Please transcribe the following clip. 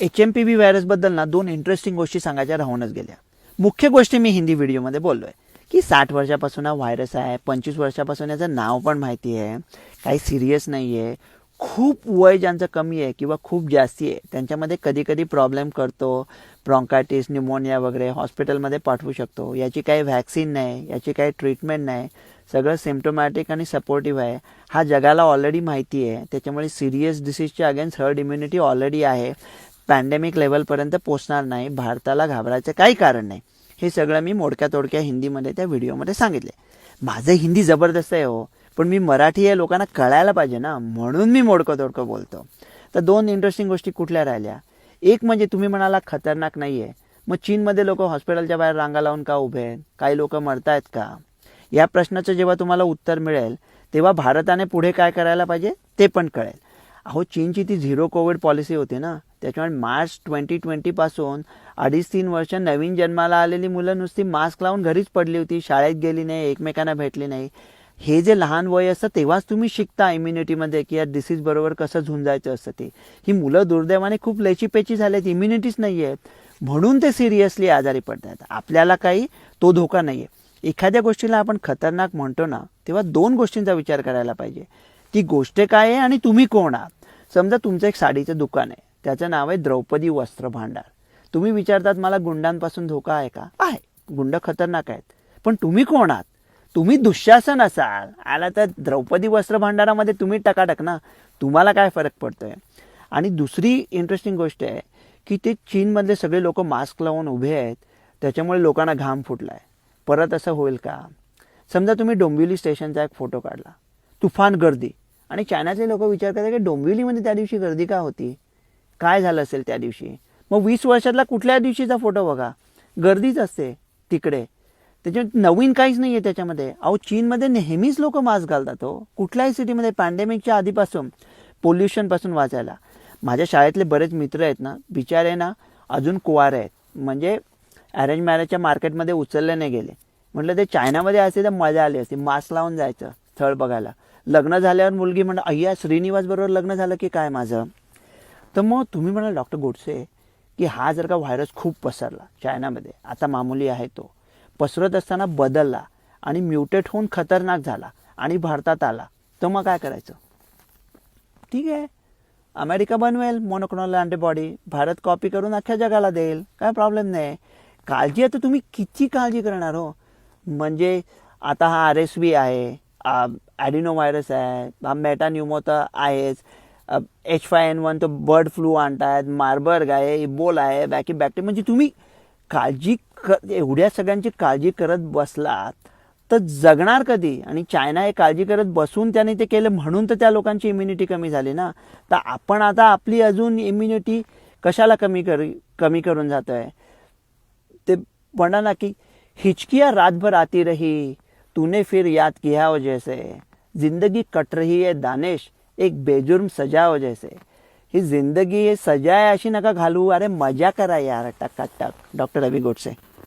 H M P V व्हायरसबद्दल ना दोन इंटरेस्टिंग गोष्टी सांगायच्या राहूनच गेल्या. मुख्य गोष्टी मी हिंदी व्हिडिओमध्ये बोललोय. की साठ वर्षापासून हा व्हायरस आहे पंचवीस वर्षापासून याचं नाव पण माहिती आहे काही सिरियस नाही आहे खूप वय ज्यांचं कमी आहे किंवा खूप जास्ती आहे त्यांच्यामध्ये कधी कधी प्रॉब्लेम करतो ब्रॉन्कायटिस न्यूमोनिया वगैरे हॉस्पिटलमध्ये पाठवू शकतो. याची काही व्हॅक्सिन नाही याची काही ट्रीटमेंट नाही. सगळं सिम्टोमॅटिक आणि सपोर्टिव्ह आहे. हा जगाला ऑलरेडी माहिती आहे. त्याच्यामुळे सिरियस डिसीजच्या अगेन्स्ट हर्ड इम्युनिटी ऑलरेडी आहे. पॅन्डेमिक लेवलपर्यंत पोचणार नाही भारताला घाबरायचं काही कारण नाही. हे सगळं मी मोडक्या तोडक्या हिंदीमध्ये त्या व्हिडिओमध्ये सांगितले. माझं हिंदी जबरदस्त आहे हो पण मी मराठी आहे लोकांना कळायला पाहिजे ना म्हणून मी मोडकं तोडकं बोलतो. तर दोन इंटरेस्टिंग गोष्टी कुठल्या राहिल्या? एक म्हणजे तुम्ही म्हणाला खतरनाक नाही आहे मग चीनमध्ये लोक हॉस्पिटलच्या बाहेर रांगा लावून का उभे आहेत? काही लोक मरतायत का? या प्रश्नाचं जेव्हा तुम्हाला उत्तर मिळेल तेव्हा भारताने पुढे काय करायला पाहिजे? ते पण कळेल. अहो चीनची ती झिरो कोविड पॉलिसी होती ना त्याच्यामुळे मार्च ट्वेंटी ट्वेंटीपासून अडीच तीन वर्ष नवीन जन्माला आलेली मुलं नुसती मास्क लावून घरीच पडली होती शाळेत गेली नाही एकमेकांना भेटली नाही. हे जे लहान वय असतं तेव्हाच तुम्ही शिकता इम्युनिटीमध्ये की या डिसीज बरोबर कसं झुंजायचं असतं ते. ही मुलं दुर्दैवाने खूप लेचीपेची झालेत इम्युनिटीच नाही आहेत म्हणून ते सिरियसली आजारी पडतात. आपल्याला काही तो धोका नाही आहे एखाद्या गोष्टीला आपण खतरनाक म्हणतो ना तेव्हा दोन गोष्टींचा विचार करायला पाहिजे. ती गोष्ट काय आहे आणि तुम्ही कोण आहात? समजा तुमचं एक साडीचं दुकान आहे. त्याचं नाव आहे द्रौपदी वस्त्र भांडार. तुम्ही विचारतात मला गुंडांपासून धोका आहे का? आहे. गुंड खतरनाक आहेत. पण तुम्ही कोण आहात? तुम्ही दुःशासन असाल. आला तर द्रौपदी वस्त्र भांडारामध्ये तुम्ही टकाटक ना. तुम्हाला काय फरक पडतोय? आणि दुसरी इंटरेस्टिंग गोष्ट आहे की ते चीनमधले सगळे लोक मास्क लावून उभे आहेत. त्याच्यामुळे लोकांना घाम फुटलाय. परत असं होईल का? समजा तुम्ही डोंबिवली स्टेशनचा एक फोटो काढला. तुफान गर्दी. आणि चायनाचे लोक विचार करतात की डोंबिवलीमध्ये त्या दिवशी गर्दी का होती? काय झालं असेल त्या दिवशी? मग वीस वर्षातला कुठल्या दिवशीचा फोटो बघा? गर्दीच असते तिकडे. त्याच्यात नवीन काहीच नाही आहे त्याच्यामध्ये. अहो चीनमध्ये नेहमीच लोक मास्क घालतात हो. कुठल्याही सिटीमध्ये पॅन्डेमिकच्या आधीपासून पोल्युशनपासून वाचायला. माझ्या शाळेतले बरेच मित्र आहेत ना बिचारे ना अजून कुवारे आहेत. म्हणजे अरेंज मॅरेजच्या मार्केटमध्ये उचलले नाही गेले. म्हटलं ते चायनामध्ये असते तर मजा आली असती. मास्क लावून जायचं. स्थळ बघायला. लग्न झाल्यावर मुलगी म्हणा अय्या श्रीनिवास बरोबर लग्न झालं की काय माझं? तर मग तुम्ही म्हणाल डॉक्टर गोडसे की हा जर का व्हायरस खूप पसरला चायनामध्ये आता मामुली आहे तो. पसरत असताना बदलला आणि म्युटेट होऊन खतरनाक झाला आणि भारतात आला. तर मग काय करायचं? ठीक आहे. अमेरिका बनवेल मोनोक्लोनल अँटीबॉडी भारत कॉपी करून अख्ख्या जगाला देईल. काय प्रॉब्लेम नाही. काळजी आता तुम्ही किती काळजी करणार हो? म्हणजे आता हा आर एस बी आहे. Um, ॲडिनो व्हायरस आहे हा मेटान्युमो तर आहेच. एच फाय एन वन तर बर्ड फ्लू आणतायत मार्बर्ग आहे इबोल आहे बॅकी बॅक्टेरिया म्हणजे तुम्ही काळजी क एवढ्या सगळ्यांची काळजी करत बसलात तर जगणार कधी? आणि चायना हे काळजी करत बसून त्याने ते केलं म्हणून तर त्या लोकांची इम्युनिटी कमी झाली ना. तर आपण आता आपली अजून इम्युनिटी कशाला कमी कर कमी करून जातो आहे ते म्हणा ना की हिचकिया रातभर आती रही. तूने फिर याद किया हो जैसे। जिंदगी कट रही है दानिश एक बेजुर्म सजा हो जैसे। ही जिंदगी हे सजा आहे अशी नका घालू अरे मजा करा यार टक टक डॉक्टर रवी गोडसे